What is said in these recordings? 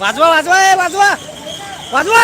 वाजवा वाजवा ए वाजवा वाजवा.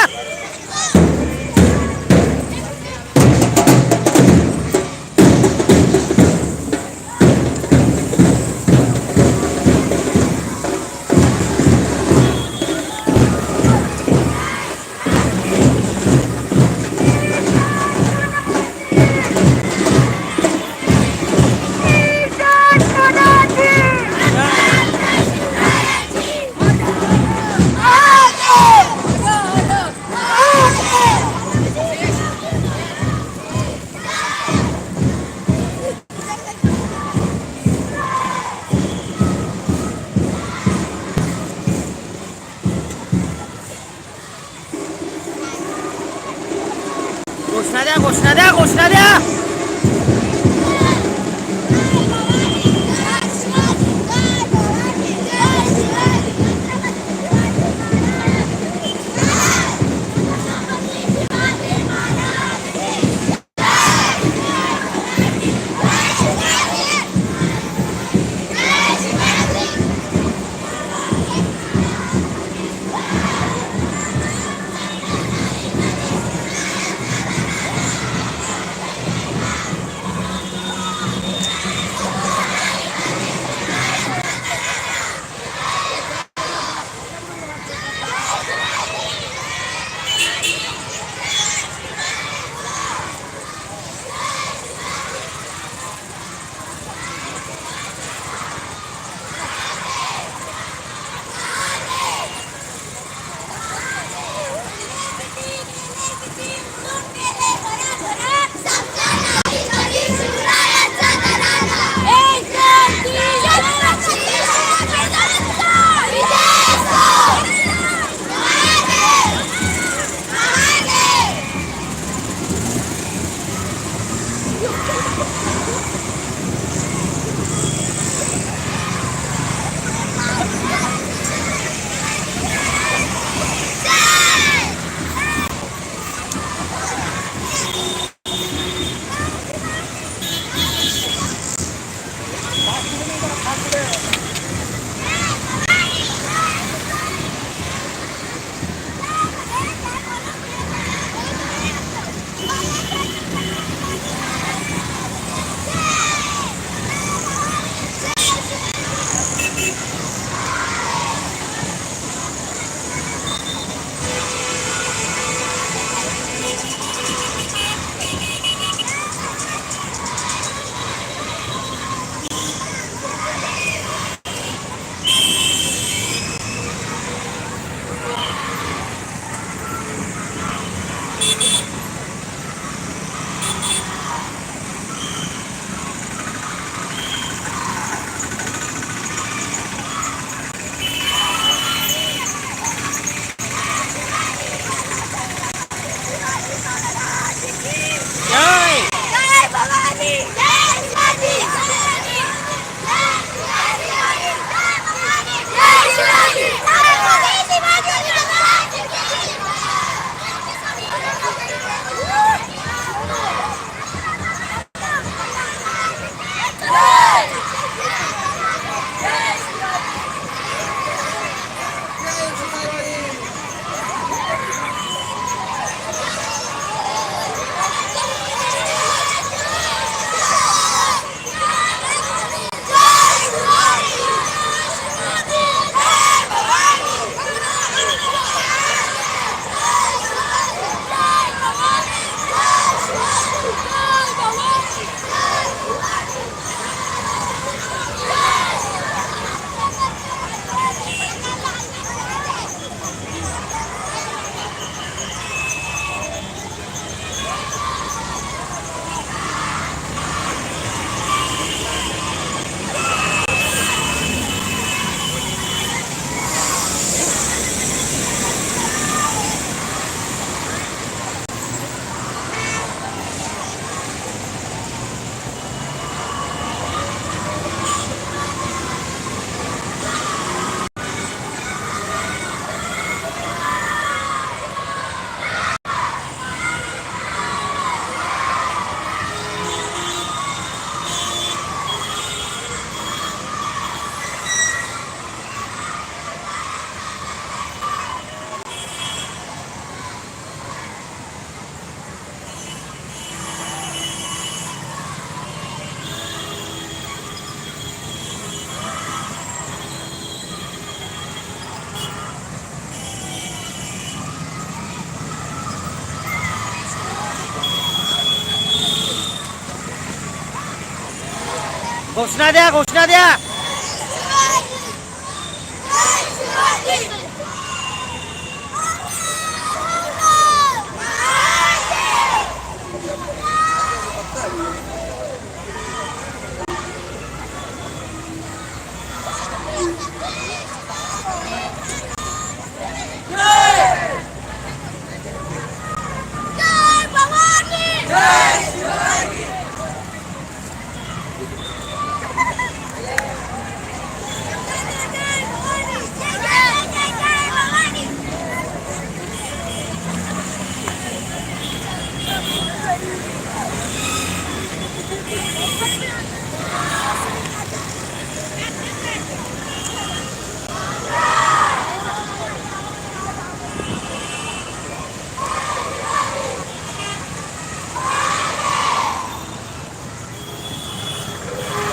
घोषणा द्या घोषणा द्या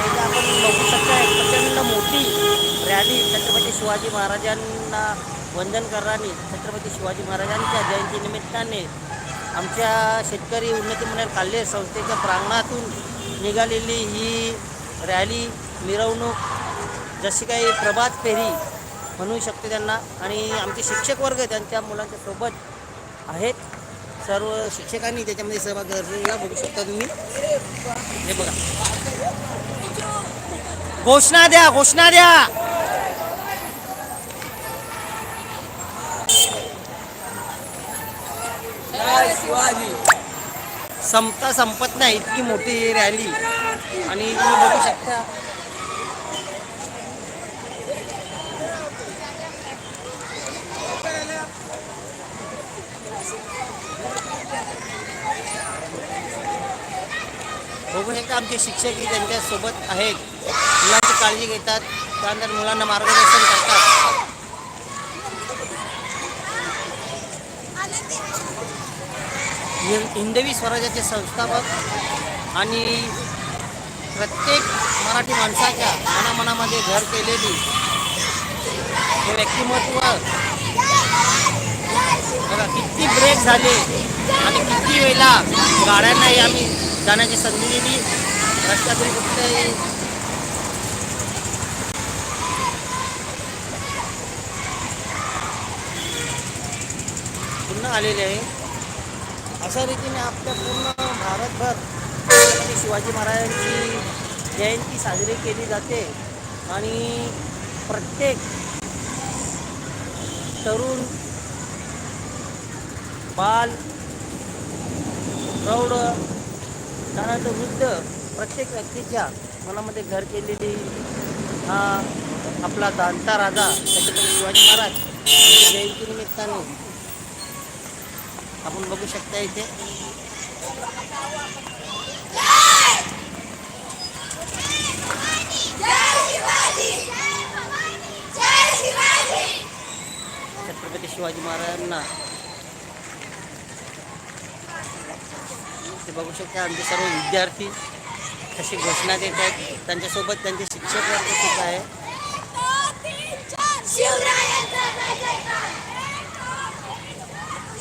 इथे आपण बघू शकता एक प्रचंड मोठी रॅली छत्रपती शिवाजी महाराजांना वंदन करणारी छत्रपती शिवाजी महाराजांच्या जयंतीनिमित्ताने आमच्या शेतकरी उन्नती मंडळ काल्हे संस्थेच्या प्रांगणातून निघालेली ही रॅली मिरवणूक जशी काही प्रभात फेरी म्हणू शकते त्यांना आणि आमचे शिक्षक वर्ग त्यांच्या मुलांच्या सोबत आहेत. सर्व शिक्षकांनी त्याच्यामध्ये सहभाग दर्शवला बघू शकता तुम्ही. हे बघा. घोषणा द्या घोषणा द्या. संपता संपत नाही इतकी मोठी ही रॅली आणि तुम्ही बघू शकता. बघू शकता आमचे शिक्षक ही त्यांच्यासोबत आहेत. मुलांची काळजी घेतात. त्यानंतर मुलांना मार्गदर्शन करतात. हिंदवी स्वराज्याचे संस्थापक आणि प्रत्येक मराठी माणसाच्या मनामनामध्ये घर केलेली हे व्यक्तिमत्व बघा किती ब्रेक झाले आणि किती वेळेला गाड्यांनाही आम्ही जाण्याची संधी दिली. रस्त्यातून कुठल्याही पुन्हा आलेले आहे. अशा रीतीने आपल्या पूर्ण भारतभर छत्रपती शिवाजी महाराजांची जयंती साजरी केली जाते आणि प्रत्येक तरुण बाल प्रौढ त्यानंतर वृद्ध प्रत्येक व्यक्तीच्या मनामध्ये घर केलेली हा आपला दांता राजा छत्रपती शिवाजी महाराज जयंती जयंतीनिमित्ताने आपण बघू शकता इथे. छत्रपती शिवाजी महाराजांना ते बघू शकता आमचे सर्व विद्यार्थी तशी घोषणा देत आहेत. त्यांच्यासोबत त्यांचे शिक्षक वर्ग सुद्धा आहे शिवरायांचा जय जयकार शिवरायांचा जय जयकार बोल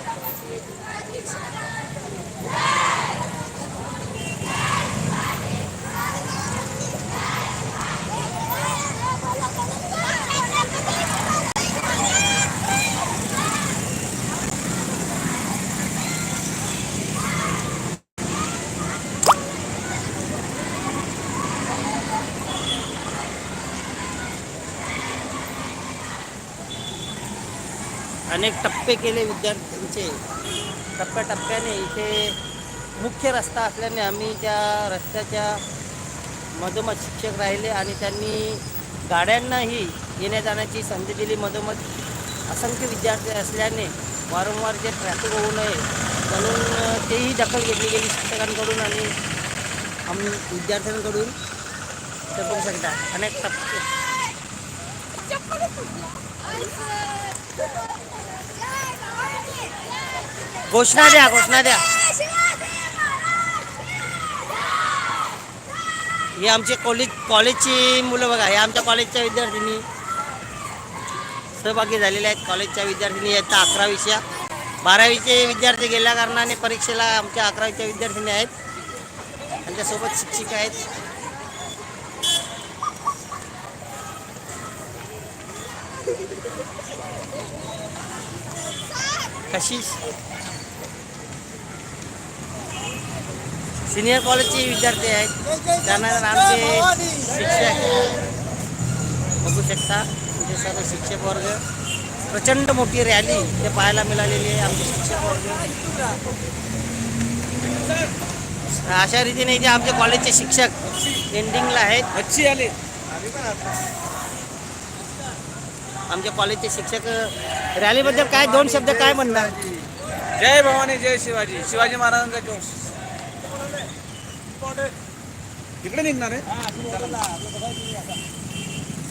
अनेक टप्पे केले विद्यार्थ्यांचे. टप्प्याटप्प्याने इथे मुख्य रस्ता असल्याने आम्ही त्या रस्त्याच्या मधोमध शिक्षक राहिले आणि त्यांनी गाड्यांनाही येण्या जाण्याची संधी दिली. मधोमध असंख्य विद्यार्थी असल्याने वारंवार जे ट्रॅफिक होऊ नये म्हणून तेही दखल घेतली गेली शिक्षकांकडून आणि आम विद्यार्थ्यांकडून. तर बघू शकता अनेक टप्पे. घोषणा द्या घोषणा द्या. हे आमचे कॉलेज कॉलेजची मुलं बघा हे आमच्या कॉलेजच्या विद्यार्थिनी. सहभागी झालेले आहेत कॉलेजच्या विद्यार्थिनी इयत्ता अकरावीच्या. बारावीचे विद्यार्थी गेल्या कारणाने परीक्षेला आमच्या अकरावीच्या विद्यार्थिनी आहेत. त्यांच्यासोबत शिक्षिका आहेत. कशी? सिनियर कॉलेजचे विद्यार्थी आहेत. त्यानंतर आमचे शिक्षक बघू शकता तुमचे सर्व शिक्षक वर्ग. प्रचंड मोठी रॅली ते पाहायला मिळालेली आहे आमचे शिक्षक वर्ग. अशा रीतीने इथे आमचे कॉलेजचे शिक्षक एंडिंगला आहेत. अच्छी आली. आमचे कॉलेजचे शिक्षक रॅलीबद्दल काय दोन शब्द काय म्हणणार? जय भवानी जय शिवाजी. शिवाजी महाराजांचा जोश. तिकडे निघणार आहे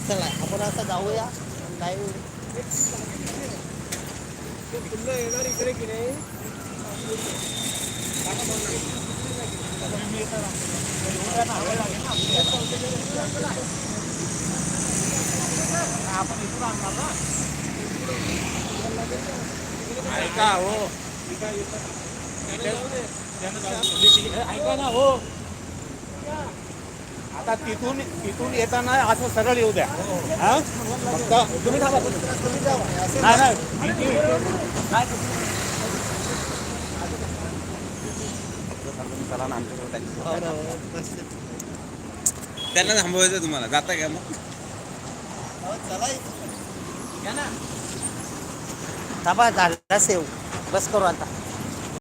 चला आपण आता जाऊया लाईव्ह येणार इकडे की नाही ऐका हो ऐका ना हो आता तिथून तिथून येताना असं सरळ येऊ द्या. हा? फक्त तुम्ही थांबा नाही. चला ना आमच्याकडे. त्यांना थांबवायचं तुम्हाला. जाता का मग? थांबा झाला सेव. बस करू आता.